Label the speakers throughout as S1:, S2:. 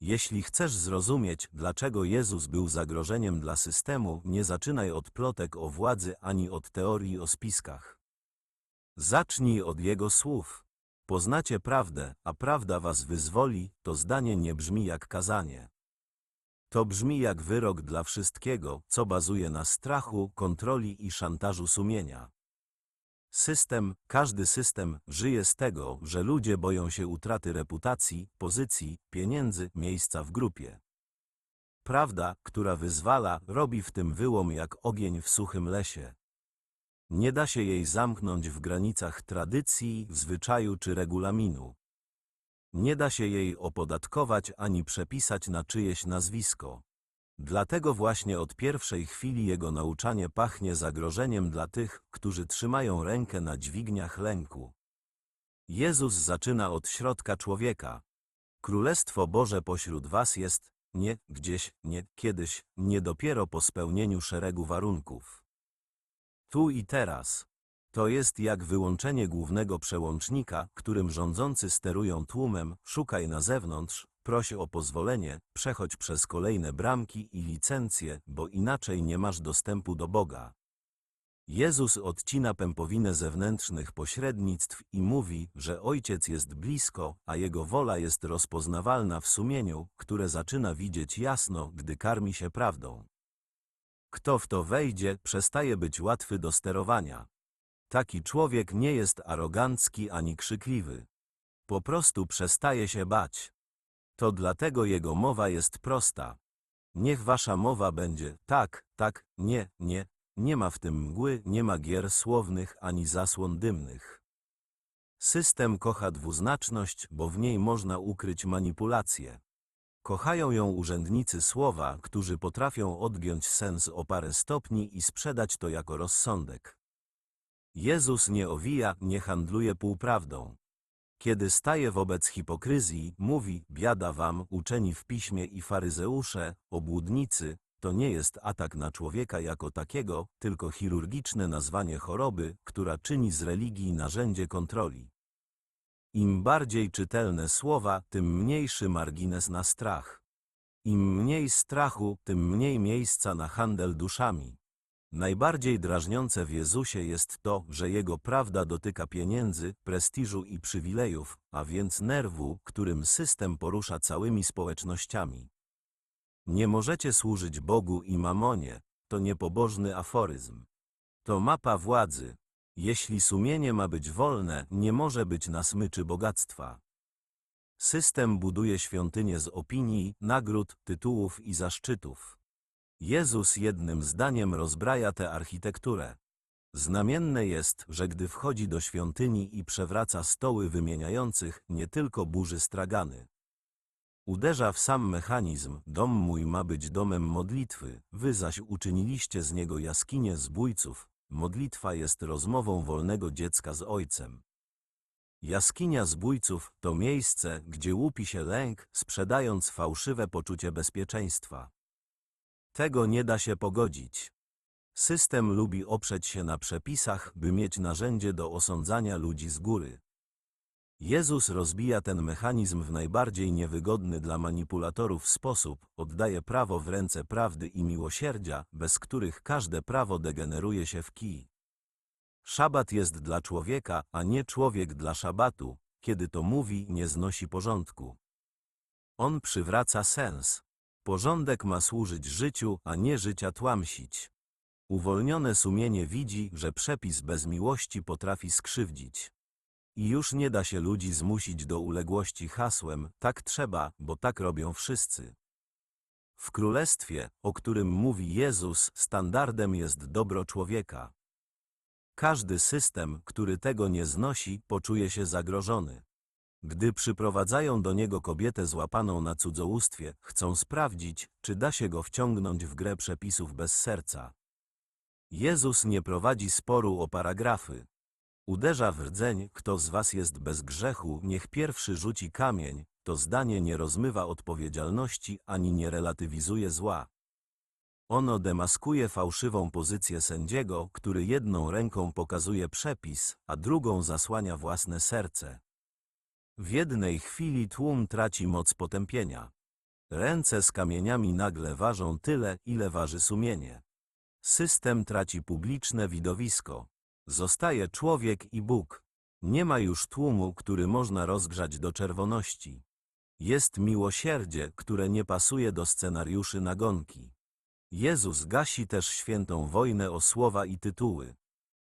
S1: Jeśli chcesz zrozumieć, dlaczego Jezus był zagrożeniem dla systemu, nie zaczynaj od plotek o władzy ani od teorii o spiskach. Zacznij od Jego słów. Poznacie prawdę, a prawda was wyzwoli, to zdanie nie brzmi jak kazanie. To brzmi jak wyrok dla wszystkiego, co bazuje na strachu, kontroli i szantażu sumienia. System, każdy system, żyje z tego, że ludzie boją się utraty reputacji, pozycji, pieniędzy, miejsca w grupie. Prawda, która wyzwala, robi w tym wyłom jak ogień w suchym lesie. Nie da się jej zamknąć w granicach tradycji, zwyczaju czy regulaminu. Nie da się jej opodatkować ani przepisać na czyjeś nazwisko. Dlatego właśnie od pierwszej chwili jego nauczanie pachnie zagrożeniem dla tych, którzy trzymają rękę na dźwigniach lęku. Jezus zaczyna od środka człowieka. Królestwo Boże pośród was jest nie gdzieś, nie kiedyś, nie dopiero po spełnieniu szeregu warunków. Tu i teraz. To jest jak wyłączenie głównego przełącznika, którym rządzący sterują tłumem, szukaj na zewnątrz, proś o pozwolenie, przechodź przez kolejne bramki i licencje, bo inaczej nie masz dostępu do Boga. Jezus odcina pępowinę zewnętrznych pośrednictw i mówi, że Ojciec jest blisko, a Jego wola jest rozpoznawalna w sumieniu, które zaczyna widzieć jasno, gdy karmi się prawdą. Kto w to wejdzie, przestaje być łatwy do sterowania. Taki człowiek nie jest arogancki ani krzykliwy. Po prostu przestaje się bać. To dlatego jego mowa jest prosta. Niech wasza mowa będzie tak, tak, nie, nie, nie ma w tym mgły, nie ma gier słownych ani zasłon dymnych. System kocha dwuznaczność, bo w niej można ukryć manipulację. Kochają ją urzędnicy słowa, którzy potrafią odgiąć sens o parę stopni i sprzedać to jako rozsądek. Jezus nie owija, nie handluje półprawdą. Kiedy staje wobec hipokryzji, mówi, biada wam, uczeni w piśmie i faryzeusze, obłudnicy, to nie jest atak na człowieka jako takiego, tylko chirurgiczne nazwanie choroby, która czyni z religii narzędzie kontroli. Im bardziej czytelne słowa, tym mniejszy margines na strach. Im mniej strachu, tym mniej miejsca na handel duszami. Najbardziej drażniące w Jezusie jest to, że Jego prawda dotyka pieniędzy, prestiżu i przywilejów, a więc nerwu, którym system porusza całymi społecznościami. Nie możecie służyć Bogu i mamonie, to niepobożny aforyzm. To mapa władzy. Jeśli sumienie ma być wolne, nie może być na smyczy bogactwa. System buduje świątynię z opinii, nagród, tytułów i zaszczytów. Jezus jednym zdaniem rozbraja tę architekturę. Znamienne jest, że gdy wchodzi do świątyni i przewraca stoły wymieniających, nie tylko burzy stragany. Uderza w sam mechanizm, dom mój ma być domem modlitwy, wy zaś uczyniliście z niego jaskinię zbójców. Modlitwa jest rozmową wolnego dziecka z ojcem. Jaskinia zbójców to miejsce, gdzie łupi się lęk, sprzedając fałszywe poczucie bezpieczeństwa. Tego nie da się pogodzić. System lubi oprzeć się na przepisach, by mieć narzędzie do osądzania ludzi z góry. Jezus rozbija ten mechanizm w najbardziej niewygodny dla manipulatorów sposób, oddaje prawo w ręce prawdy i miłosierdzia, bez których każde prawo degeneruje się w kij. Szabat jest dla człowieka, a nie człowiek dla szabatu, kiedy to mówi, nie znosi porządku. On przywraca sens. Porządek ma służyć życiu, a nie życia tłamsić. Uwolnione sumienie widzi, że przepis bez miłości potrafi skrzywdzić. I już nie da się ludzi zmusić do uległości hasłem, tak trzeba, bo tak robią wszyscy. W królestwie, o którym mówi Jezus, standardem jest dobro człowieka. Każdy system, który tego nie znosi, poczuje się zagrożony. Gdy przyprowadzają do niego kobietę złapaną na cudzołóstwie, chcą sprawdzić, czy da się go wciągnąć w grę przepisów bez serca. Jezus nie prowadzi sporu o paragrafy. Uderza w rdzeń, kto z was jest bez grzechu, niech pierwszy rzuci kamień, to zdanie nie rozmywa odpowiedzialności ani nie relatywizuje zła. Ono demaskuje fałszywą pozycję sędziego, który jedną ręką pokazuje przepis, a drugą zasłania własne serce. W jednej chwili tłum traci moc potępienia. Ręce z kamieniami nagle ważą tyle, ile waży sumienie. System traci publiczne widowisko. Zostaje człowiek i Bóg. Nie ma już tłumu, który można rozgrzać do czerwoności. Jest miłosierdzie, które nie pasuje do scenariuszy nagonki. Jezus gasi też świętą wojnę o słowa i tytuły.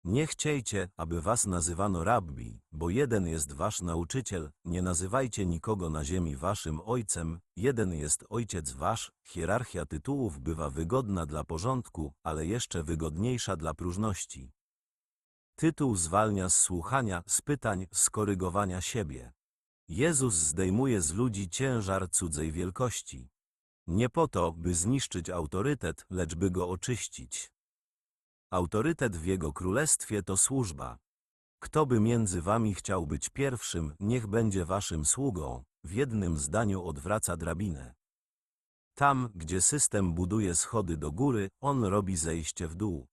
S1: Nie chciejcie, aby was nazywano rabbi, bo jeden jest wasz nauczyciel, nie nazywajcie nikogo na ziemi waszym ojcem, jeden jest ojciec wasz, hierarchia tytułów bywa wygodna dla porządku, ale jeszcze wygodniejsza dla próżności. Tytuł zwalnia z słuchania, z pytań, z korygowania siebie. Jezus zdejmuje z ludzi ciężar cudzej wielkości. Nie po to, by zniszczyć autorytet, lecz by go oczyścić. Autorytet w Jego Królestwie to służba. Kto by między wami chciał być pierwszym, niech będzie waszym sługą, w jednym zdaniu odwraca drabinę. Tam, gdzie system buduje schody do góry, on robi zejście w dół.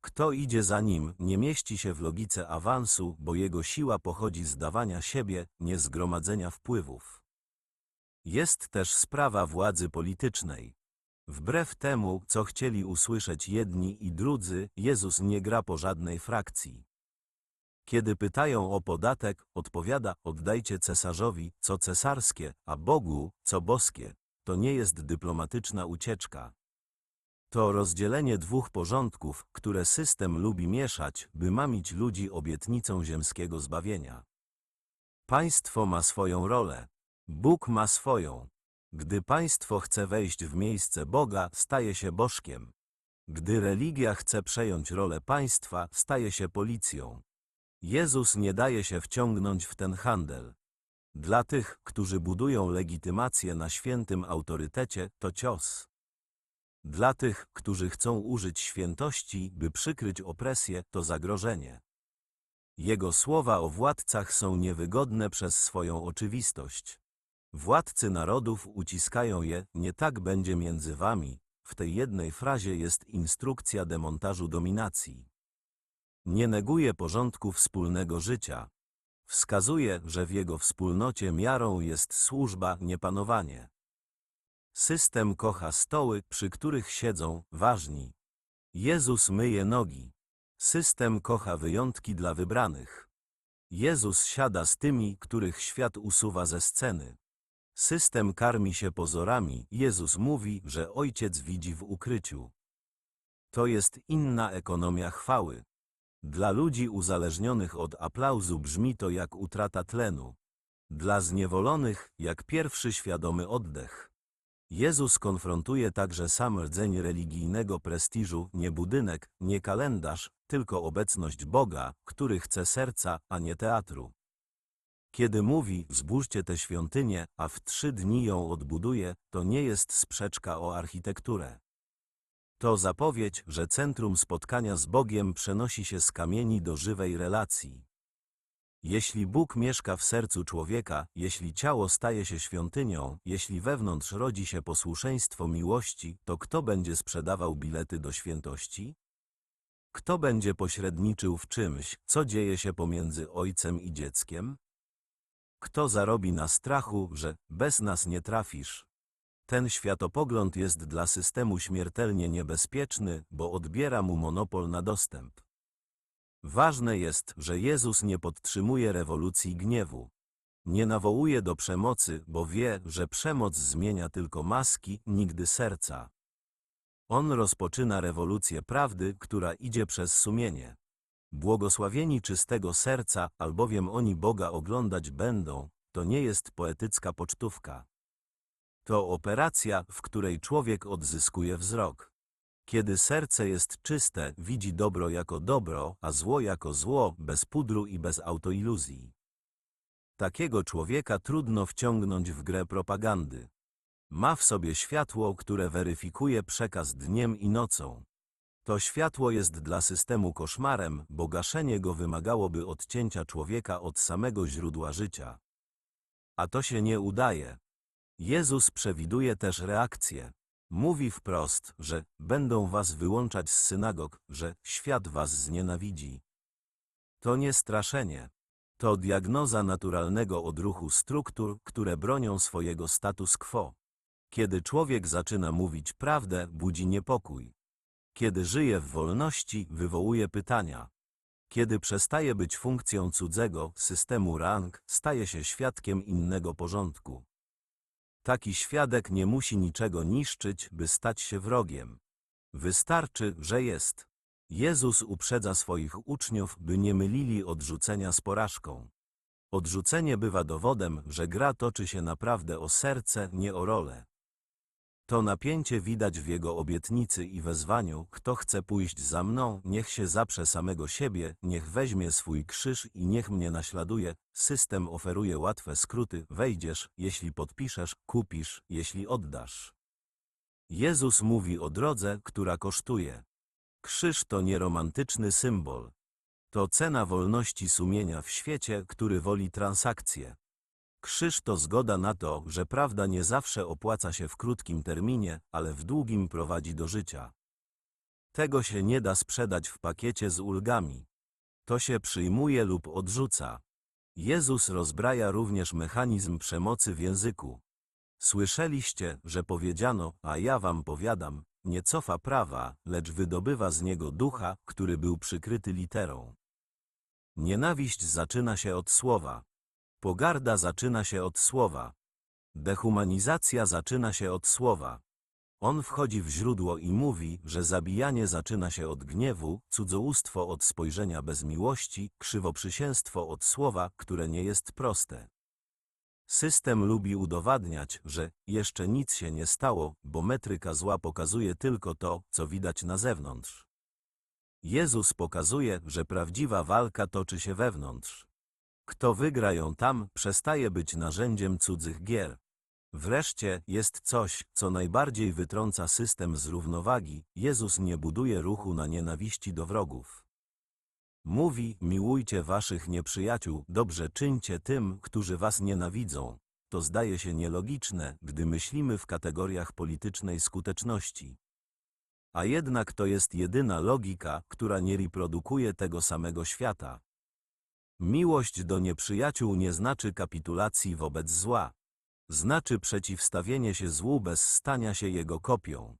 S1: Kto idzie za nim, nie mieści się w logice awansu, bo jego siła pochodzi z dawania siebie, nie z gromadzenia wpływów. Jest też sprawa władzy politycznej. Wbrew temu, co chcieli usłyszeć jedni i drudzy, Jezus nie gra po żadnej frakcji. Kiedy pytają o podatek, odpowiada: Oddajcie cesarzowi, co cesarskie, a Bogu, co boskie. To nie jest dyplomatyczna ucieczka. To rozdzielenie dwóch porządków, które system lubi mieszać, by mamić ludzi obietnicą ziemskiego zbawienia. Państwo ma swoją rolę. Bóg ma swoją. Gdy państwo chce wejść w miejsce Boga, staje się bożkiem. Gdy religia chce przejąć rolę państwa, staje się policją. Jezus nie daje się wciągnąć w ten handel. Dla tych, którzy budują legitymację na świętym autorytecie, to cios. Dla tych, którzy chcą użyć świętości, by przykryć opresję, to zagrożenie. Jego słowa o władcach są niewygodne przez swoją oczywistość. Władcy narodów uciskają je, nie tak będzie między wami. W tej jednej frazie jest instrukcja demontażu dominacji. Nie neguje porządku wspólnego życia. Wskazuje, że w jego wspólnocie miarą jest służba, nie panowanie. System kocha stoły, przy których siedzą ważni. Jezus myje nogi. System kocha wyjątki dla wybranych. Jezus siada z tymi, których świat usuwa ze sceny. System karmi się pozorami, Jezus mówi, że Ojciec widzi w ukryciu. To jest inna ekonomia chwały. Dla ludzi uzależnionych od aplauzu brzmi to jak utrata tlenu. Dla zniewolonych, jak pierwszy świadomy oddech. Jezus konfrontuje także sam rdzeń religijnego prestiżu, nie budynek, nie kalendarz, tylko obecność Boga, który chce serca, a nie teatru. Kiedy mówi, zbóżcie tę świątynię, a w trzy dni ją odbuduje, to nie jest sprzeczka o architekturę. To zapowiedź, że centrum spotkania z Bogiem przenosi się z kamieni do żywej relacji. Jeśli Bóg mieszka w sercu człowieka, jeśli ciało staje się świątynią, jeśli wewnątrz rodzi się posłuszeństwo miłości, to kto będzie sprzedawał bilety do świętości? Kto będzie pośredniczył w czymś, co dzieje się pomiędzy ojcem i dzieckiem? Kto zarobi na strachu, że bez nas nie trafisz? Ten światopogląd jest dla systemu śmiertelnie niebezpieczny, bo odbiera mu monopol na dostęp. Ważne jest, że Jezus nie podtrzymuje rewolucji gniewu. Nie nawołuje do przemocy, bo wie, że przemoc zmienia tylko maski, nigdy serca. On rozpoczyna rewolucję prawdy, która idzie przez sumienie. Błogosławieni czystego serca, albowiem oni Boga oglądać będą, to nie jest poetycka pocztówka. To operacja, w której człowiek odzyskuje wzrok. Kiedy serce jest czyste, widzi dobro jako dobro, a zło jako zło, bez pudru i bez autoiluzji. Takiego człowieka trudno wciągnąć w grę propagandy. Ma w sobie światło, które weryfikuje przekaz dniem i nocą. To światło jest dla systemu koszmarem, bo gaszenie go wymagałoby odcięcia człowieka od samego źródła życia. A to się nie udaje. Jezus przewiduje też reakcję. Mówi wprost, że będą was wyłączać z synagog, że świat was znienawidzi. To nie straszenie. To diagnoza naturalnego odruchu struktur, które bronią swojego status quo. Kiedy człowiek zaczyna mówić prawdę, budzi niepokój. Kiedy żyje w wolności, wywołuje pytania. Kiedy przestaje być funkcją cudzego systemu rang, staje się świadkiem innego porządku. Taki świadek nie musi niczego niszczyć, by stać się wrogiem. Wystarczy, że jest. Jezus uprzedza swoich uczniów, by nie mylili odrzucenia z porażką. Odrzucenie bywa dowodem, że gra toczy się naprawdę o serce, nie o rolę. To napięcie widać w jego obietnicy i wezwaniu, kto chce pójść za mną, niech się zaprze samego siebie, niech weźmie swój krzyż i niech mnie naśladuje. System oferuje łatwe skróty, wejdziesz, jeśli podpiszesz, kupisz, jeśli oddasz. Jezus mówi o drodze, która kosztuje. Krzyż to nieromantyczny symbol. To cena wolności sumienia w świecie, który woli transakcje. Krzyż to zgoda na to, że prawda nie zawsze opłaca się w krótkim terminie, ale w długim prowadzi do życia. Tego się nie da sprzedać w pakiecie z ulgami. To się przyjmuje lub odrzuca. Jezus rozbraja również mechanizm przemocy w języku. Słyszeliście, że powiedziano, a ja wam powiadam, nie cofa prawa, lecz wydobywa z niego ducha, który był przykryty literą. Nienawiść zaczyna się od słowa. Pogarda zaczyna się od słowa. Dehumanizacja zaczyna się od słowa. On wchodzi w źródło i mówi, że zabijanie zaczyna się od gniewu, cudzołóstwo od spojrzenia bez miłości, krzywoprzysięstwo od słowa, które nie jest proste. System lubi udowadniać, że jeszcze nic się nie stało, bo metryka zła pokazuje tylko to, co widać na zewnątrz. Jezus pokazuje, że prawdziwa walka toczy się wewnątrz. Kto wygra ją tam, przestaje być narzędziem cudzych gier. Wreszcie jest coś, co najbardziej wytrąca system z równowagi. Jezus nie buduje ruchu na nienawiści do wrogów. Mówi, miłujcie waszych nieprzyjaciół, dobrze czyńcie tym, którzy was nienawidzą. To zdaje się nielogiczne, gdy myślimy w kategoriach politycznej skuteczności. A jednak to jest jedyna logika, która nie reprodukuje tego samego świata. Miłość do nieprzyjaciół nie znaczy kapitulacji wobec zła. Znaczy przeciwstawienie się złu bez stania się jego kopią.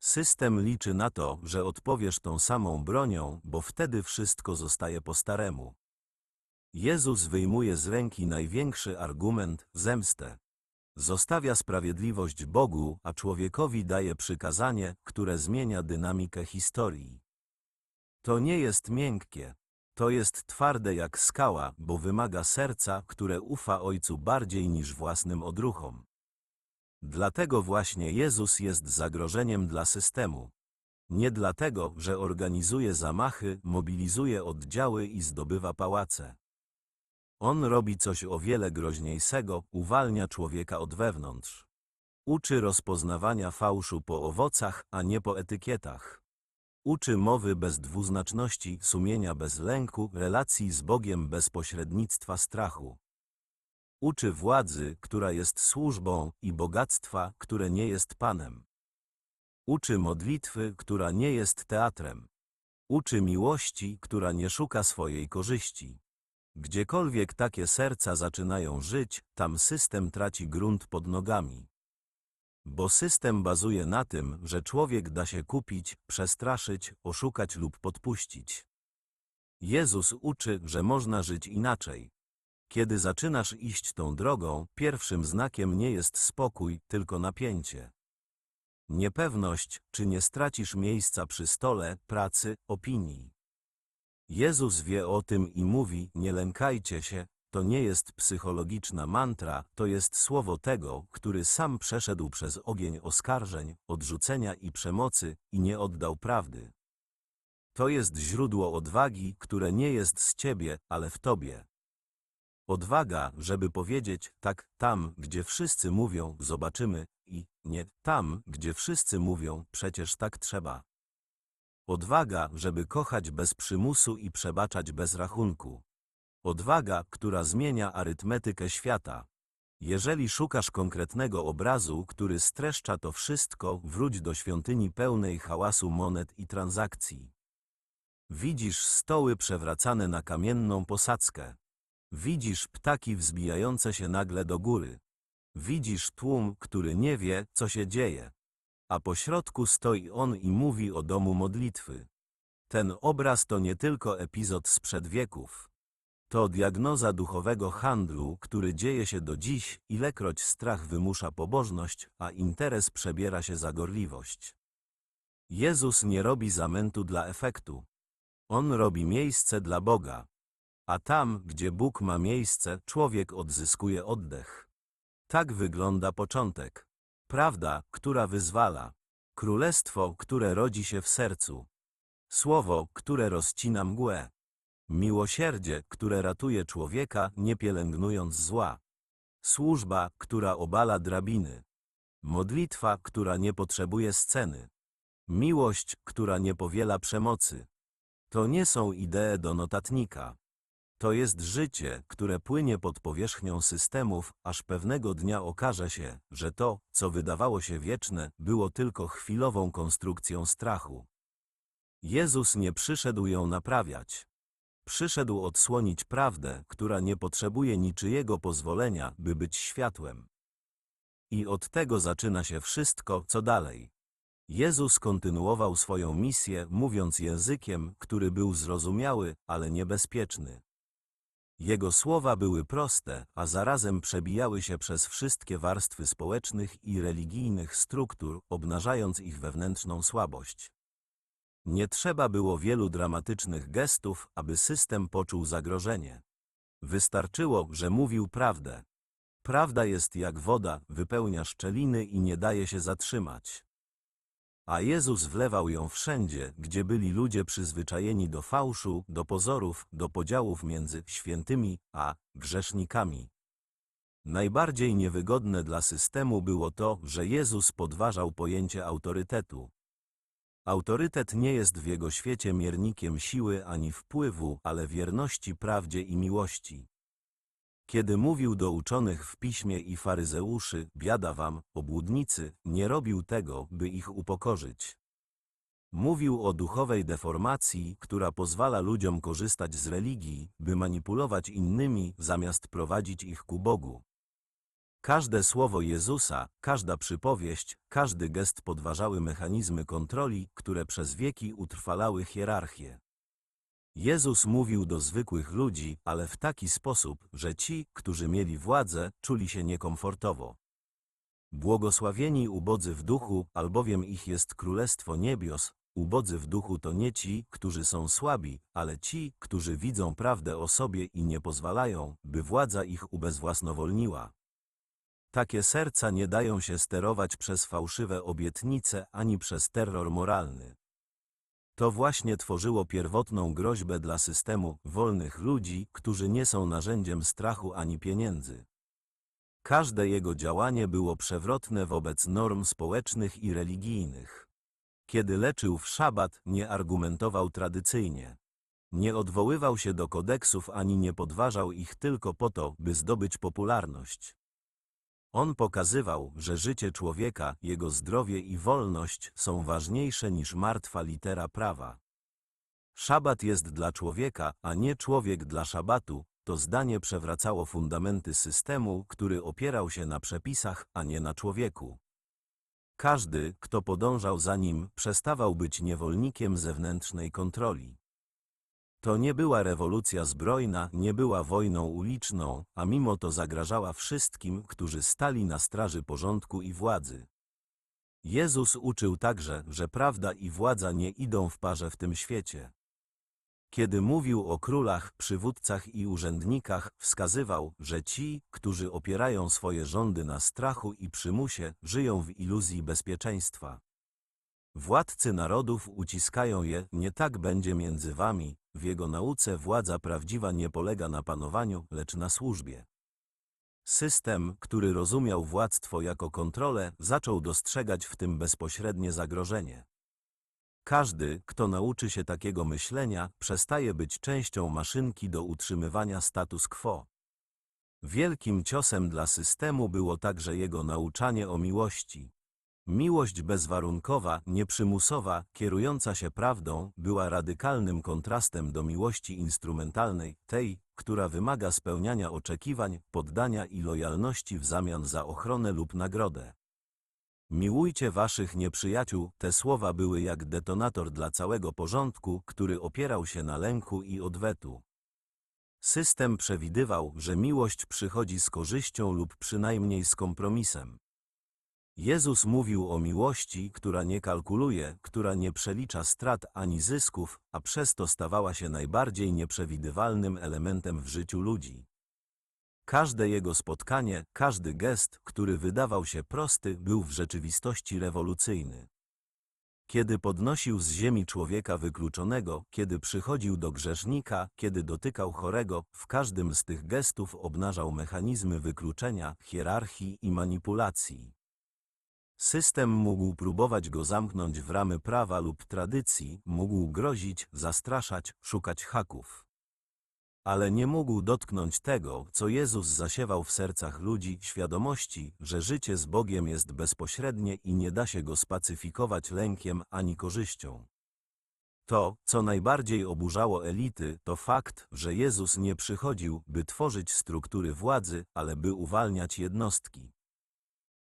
S1: System liczy na to, że odpowiesz tą samą bronią, bo wtedy wszystko zostaje po staremu. Jezus wyjmuje z ręki największy argument zemstę. Zostawia sprawiedliwość Bogu, a człowiekowi daje przykazanie, które zmienia dynamikę historii. To nie jest miękkie. To jest twarde jak skała, bo wymaga serca, które ufa Ojcu bardziej niż własnym odruchom. Dlatego właśnie Jezus jest zagrożeniem dla systemu. Nie dlatego, że organizuje zamachy, mobilizuje oddziały i zdobywa pałace. On robi coś o wiele groźniejszego, uwalnia człowieka od wewnątrz. Uczy rozpoznawania fałszu po owocach, a nie po etykietach. Uczy mowy bez dwuznaczności, sumienia bez lęku, relacji z Bogiem bez pośrednictwa strachu. Uczy władzy, która jest służbą, i bogactwa, które nie jest Panem. Uczy modlitwy, która nie jest teatrem. Uczy miłości, która nie szuka swojej korzyści. Gdziekolwiek takie serca zaczynają żyć, tam system traci grunt pod nogami. Bo system bazuje na tym, że człowiek da się kupić, przestraszyć, oszukać lub podpuścić. Jezus uczy, że można żyć inaczej. Kiedy zaczynasz iść tą drogą, pierwszym znakiem nie jest spokój, tylko napięcie. Niepewność, czy nie stracisz miejsca przy stole, pracy, opinii. Jezus wie o tym i mówi, nie lękajcie się, to nie jest psychologiczna mantra, to jest słowo tego, który sam przeszedł przez ogień oskarżeń, odrzucenia i przemocy i nie oddał prawdy. To jest źródło odwagi, które nie jest z ciebie, ale w tobie. Odwaga, żeby powiedzieć tak, tam, gdzie wszyscy mówią, zobaczymy, i nie tam, gdzie wszyscy mówią, przecież tak trzeba. Odwaga, żeby kochać bez przymusu i przebaczać bez rachunku. Odwaga, która zmienia arytmetykę świata. Jeżeli szukasz konkretnego obrazu, który streszcza to wszystko, wróć do świątyni pełnej hałasu monet i transakcji. Widzisz stoły przewracane na kamienną posadzkę. Widzisz ptaki wzbijające się nagle do góry. Widzisz tłum, który nie wie, co się dzieje. A pośrodku stoi on i mówi o domu modlitwy. Ten obraz to nie tylko epizod sprzed wieków. To diagnoza duchowego handlu, który dzieje się do dziś, ilekroć strach wymusza pobożność, a interes przebiera się za gorliwość. Jezus nie robi zamętu dla efektu. On robi miejsce dla Boga. A tam, gdzie Bóg ma miejsce, człowiek odzyskuje oddech. Tak wygląda początek. Prawda, która wyzwala. Królestwo, które rodzi się w sercu. Słowo, które rozcina mgłę. Miłosierdzie, które ratuje człowieka, nie pielęgnując zła. Służba, która obala drabiny. Modlitwa, która nie potrzebuje sceny. Miłość, która nie powiela przemocy. To nie są idee do notatnika. To jest życie, które płynie pod powierzchnią systemów, aż pewnego dnia okaże się, że to, co wydawało się wieczne, było tylko chwilową konstrukcją strachu. Jezus nie przyszedł ją naprawiać. Przyszedł odsłonić prawdę, która nie potrzebuje niczyjego pozwolenia, by być światłem. I od tego zaczyna się wszystko, co dalej. Jezus kontynuował swoją misję, mówiąc językiem, który był zrozumiały, ale niebezpieczny. Jego słowa były proste, a zarazem przebijały się przez wszystkie warstwy społecznych i religijnych struktur, obnażając ich wewnętrzną słabość. Nie trzeba było wielu dramatycznych gestów, aby system poczuł zagrożenie. Wystarczyło, że mówił prawdę. Prawda jest jak woda, wypełnia szczeliny i nie daje się zatrzymać. A Jezus wlewał ją wszędzie, gdzie byli ludzie przyzwyczajeni do fałszu, do pozorów, do podziałów między świętymi a grzesznikami. Najbardziej niewygodne dla systemu było to, że Jezus podważał pojęcie autorytetu. Autorytet nie jest w jego świecie miernikiem siły ani wpływu, ale wierności prawdzie i miłości. Kiedy mówił do uczonych w piśmie i faryzeuszy, biada wam, obłudnicy, nie robił tego, by ich upokorzyć. Mówił o duchowej deformacji, która pozwala ludziom korzystać z religii, by manipulować innymi, zamiast prowadzić ich ku Bogu. Każde słowo Jezusa, każda przypowieść, każdy gest podważały mechanizmy kontroli, które przez wieki utrwalały hierarchię. Jezus mówił do zwykłych ludzi, ale w taki sposób, że ci, którzy mieli władzę, czuli się niekomfortowo. Błogosławieni ubodzy w duchu, albowiem ich jest królestwo niebios. Ubodzy w duchu to nie ci, którzy są słabi, ale ci, którzy widzą prawdę o sobie i nie pozwalają, by władza ich ubezwłasnowolniła. Takie serca nie dają się sterować przez fałszywe obietnice ani przez terror moralny. To właśnie tworzyło pierwotną groźbę dla systemu wolnych ludzi, którzy nie są narzędziem strachu ani pieniędzy. Każde jego działanie było przewrotne wobec norm społecznych i religijnych. Kiedy leczył w szabat, nie argumentował tradycyjnie. Nie odwoływał się do kodeksów ani nie podważał ich tylko po to, by zdobyć popularność. On pokazywał, że życie człowieka, jego zdrowie i wolność są ważniejsze niż martwa litera prawa. Szabat jest dla człowieka, a nie człowiek dla szabatu. To zdanie przewracało fundamenty systemu, który opierał się na przepisach, a nie na człowieku. Każdy, kto podążał za nim, przestawał być niewolnikiem zewnętrznej kontroli. To nie była rewolucja zbrojna, nie była wojną uliczną, a mimo to zagrażała wszystkim, którzy stali na straży porządku i władzy. Jezus uczył także, że prawda i władza nie idą w parze w tym świecie. Kiedy mówił o królach, przywódcach i urzędnikach, wskazywał, że ci, którzy opierają swoje rządy na strachu i przymusie, żyją w iluzji bezpieczeństwa. Władcy narodów uciskają je, nie tak będzie między wami, w jego nauce władza prawdziwa nie polega na panowaniu, lecz na służbie. System, który rozumiał władztwo jako kontrolę, zaczął dostrzegać w tym bezpośrednie zagrożenie. Każdy, kto nauczy się takiego myślenia, przestaje być częścią maszynki do utrzymywania status quo. Wielkim ciosem dla systemu było także jego nauczanie o miłości. Miłość bezwarunkowa, nieprzymusowa, kierująca się prawdą, była radykalnym kontrastem do miłości instrumentalnej, tej, która wymaga spełniania oczekiwań, poddania i lojalności w zamian za ochronę lub nagrodę. Miłujcie waszych nieprzyjaciół, te słowa były jak detonator dla całego porządku, który opierał się na lęku i odwetu. System przewidywał, że miłość przychodzi z korzyścią lub przynajmniej z kompromisem. Jezus mówił o miłości, która nie kalkuluje, która nie przelicza strat ani zysków, a przez to stawała się najbardziej nieprzewidywalnym elementem w życiu ludzi. Każde jego spotkanie, każdy gest, który wydawał się prosty, był w rzeczywistości rewolucyjny. Kiedy podnosił z ziemi człowieka wykluczonego, kiedy przychodził do grzesznika, kiedy dotykał chorego, w każdym z tych gestów obnażał mechanizmy wykluczenia, hierarchii i manipulacji. System mógł próbować go zamknąć w ramy prawa lub tradycji, mógł grozić, zastraszać, szukać haków. Ale nie mógł dotknąć tego, co Jezus zasiewał w sercach ludzi, świadomości, że życie z Bogiem jest bezpośrednie i nie da się go spacyfikować lękiem ani korzyścią. To, co najbardziej oburzało elity, to fakt, że Jezus nie przychodził, by tworzyć struktury władzy, ale by uwalniać jednostki.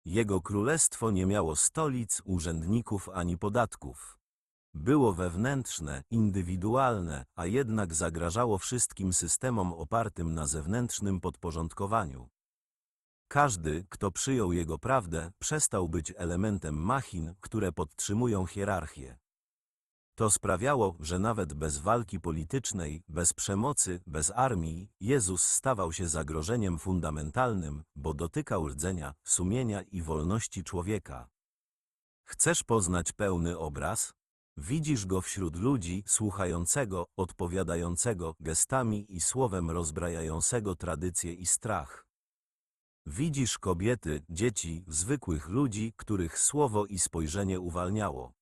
S1: Jego królestwo nie miało stolic, urzędników ani podatków. Było wewnętrzne, indywidualne, a jednak zagrażało wszystkim systemom opartym na zewnętrznym podporządkowaniu. Każdy, kto przyjął jego prawdę, przestał być elementem machin, które podtrzymują hierarchię. To sprawiało, że nawet bez walki politycznej, bez przemocy, bez armii, Jezus stawał się zagrożeniem fundamentalnym, bo dotykał rdzenia, sumienia i wolności człowieka. Chcesz poznać pełny obraz? Widzisz go wśród ludzi, słuchającego, odpowiadającego, gestami i słowem rozbrajającego tradycje i strach. Widzisz kobiety, dzieci, zwykłych ludzi, których słowo i spojrzenie uwalniało.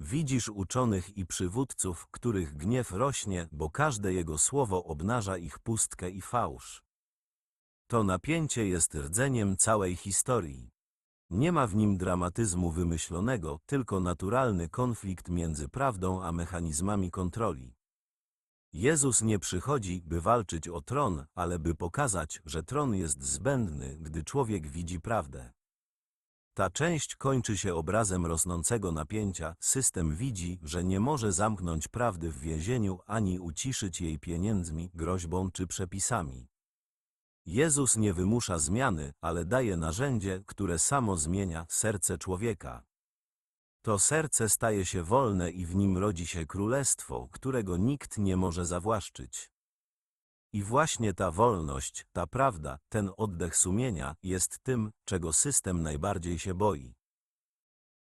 S1: Widzisz uczonych i przywódców, których gniew rośnie, bo każde jego słowo obnaża ich pustkę i fałsz. To napięcie jest rdzeniem całej historii. Nie ma w nim dramatyzmu wymyślonego, tylko naturalny konflikt między prawdą a mechanizmami kontroli. Jezus nie przychodzi, by walczyć o tron, ale by pokazać, że tron jest zbędny, gdy człowiek widzi prawdę. Ta część kończy się obrazem rosnącego napięcia. System widzi, że nie może zamknąć prawdy w więzieniu ani uciszyć jej pieniędzmi, groźbą czy przepisami. Jezus nie wymusza zmiany, ale daje narzędzie, które samo zmienia serce człowieka. To serce staje się wolne i w nim rodzi się królestwo, którego nikt nie może zawłaszczyć. I właśnie ta wolność, ta prawda, ten oddech sumienia jest tym, czego system najbardziej się boi.